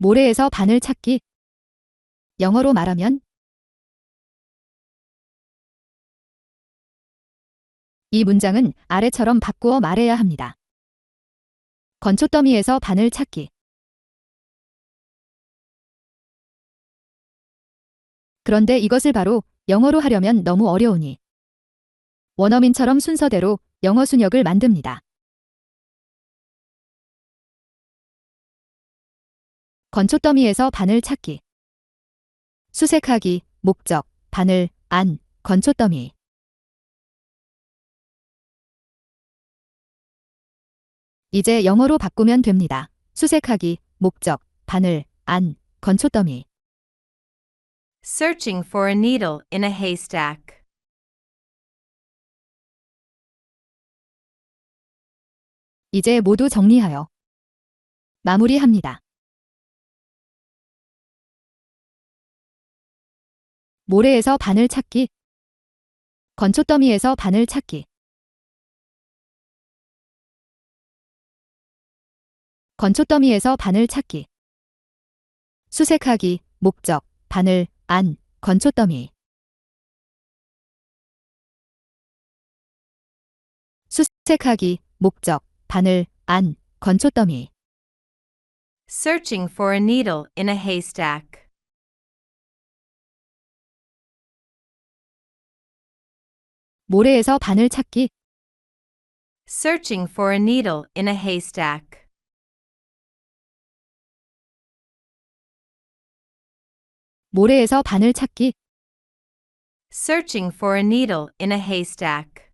모래에서 바늘 찾기. 영어로 말하면 이 문장은 아래처럼 바꾸어 말해야 합니다. 건초더미에서 바늘 찾기. 그런데 이것을 바로 영어로 하려면 너무 어려우니 원어민처럼 순서대로 영어 순역을 만듭니다. 건초 더미에서 바늘 찾기. 수색하기, 목적, 바늘, 안, 건초 더미. 이제 영어로 바꾸면 됩니다. 수색하기, 목적, 바늘, 안, 건초 더미. Searching for a needle in a haystack. 이제 모두 정리하여 마무리합니다. 모래에서 바늘 찾기. 건초더미에서 바늘 찾기. 건초더미에서 바늘 찾기. 수색하기, 목적, 바늘, 안, 건초더미. 수색하기, 목적, 바늘, 안, 건초더미. Searching for a needle in a haystack. 모래에서 바늘 찾기. Searching for a needle in a haystack. 모래에서 바늘 찾기. Searching for a needle in a haystack.